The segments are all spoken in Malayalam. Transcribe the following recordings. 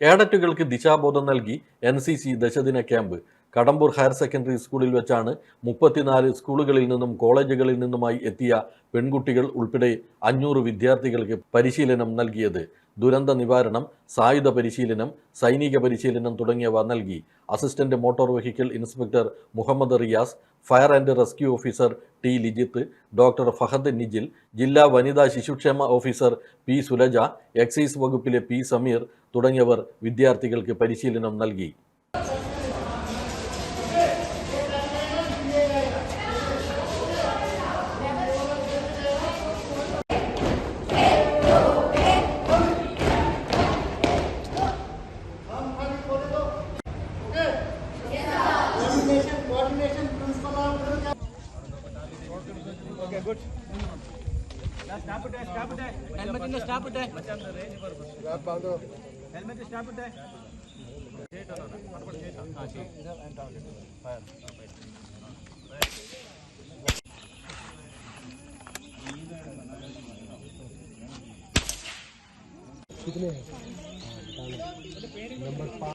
കേഡറ്റുകൾക്ക് ദിശാബോധം നൽകി എൻ സി സി ദശദിന ക്യാമ്പ്. കടമ്പൂർ ഹയർ സെക്കൻഡറി സ്കൂളിൽ വെച്ചാണ് മുപ്പത്തിനാല് സ്കൂളുകളിൽ നിന്നും കോളേജുകളിൽ നിന്നുമായി എത്തിയ പെൺകുട്ടികൾ ഉൾപ്പെടെ അഞ്ഞൂറ് വിദ്യാർത്ഥികൾക്ക് പരിശീലനം നൽകിയത്. ദുരന്ത നിവാരണം സായുധ പരിശീലനം സൈനിക പരിശീലനം തുടങ്ങിയവ നൽകി. Assistant motor vehicle inspector Muhammad Riyas fire and rescue officer T Lijith doctor Fahad Nijil ജില്ലാ വനിതാ ശിശുക്ഷേമ ഓഫീസർ പി സുലജ എക്സൈസ് വകുപ്പിലെ പി സമീർ തുടങ്ങിയവർ വിദ്യാർത്ഥികൾക്ക് പരിശീലനം നൽകി. ಓಕೆ ಗುಡ್ ಸ್ಟಾಪ್ ಇಟ್ಟೆ ಸ್ಟಾಪ್ ಇಟ್ಟೆ ಹೆಲ್ಮೆಟ್ ಇಂದ ಸ್ಟಾಪ್ ಇಟ್ಟೆ ರೇಂಜ್ ಬರ್ಬೋದು ಸ್ಟಾಪ್ ಬಂದು ಹೆಲ್ಮೆಟ್ ಸ್ಟಾಪ್ ಇಟ್ಟೆ ಶೇಟ್ ಅಲ್ಲ ಮಾಡ್ಬಿಡು ಶೇಟ್ ಹಾಂ ಶೇಟ್ ಫೈರ್ कितने हैं नंबर पाँच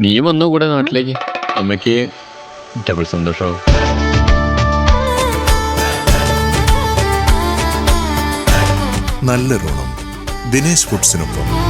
നീ വന്നു കൂടെ നാട്ടിലേക്ക്. അമ്മയ്ക്ക് ഡബിൾ സന്തോഷമാവും നല്ലൊരോണം ദിനേശ് ഫുഡ്സിനൊപ്പം.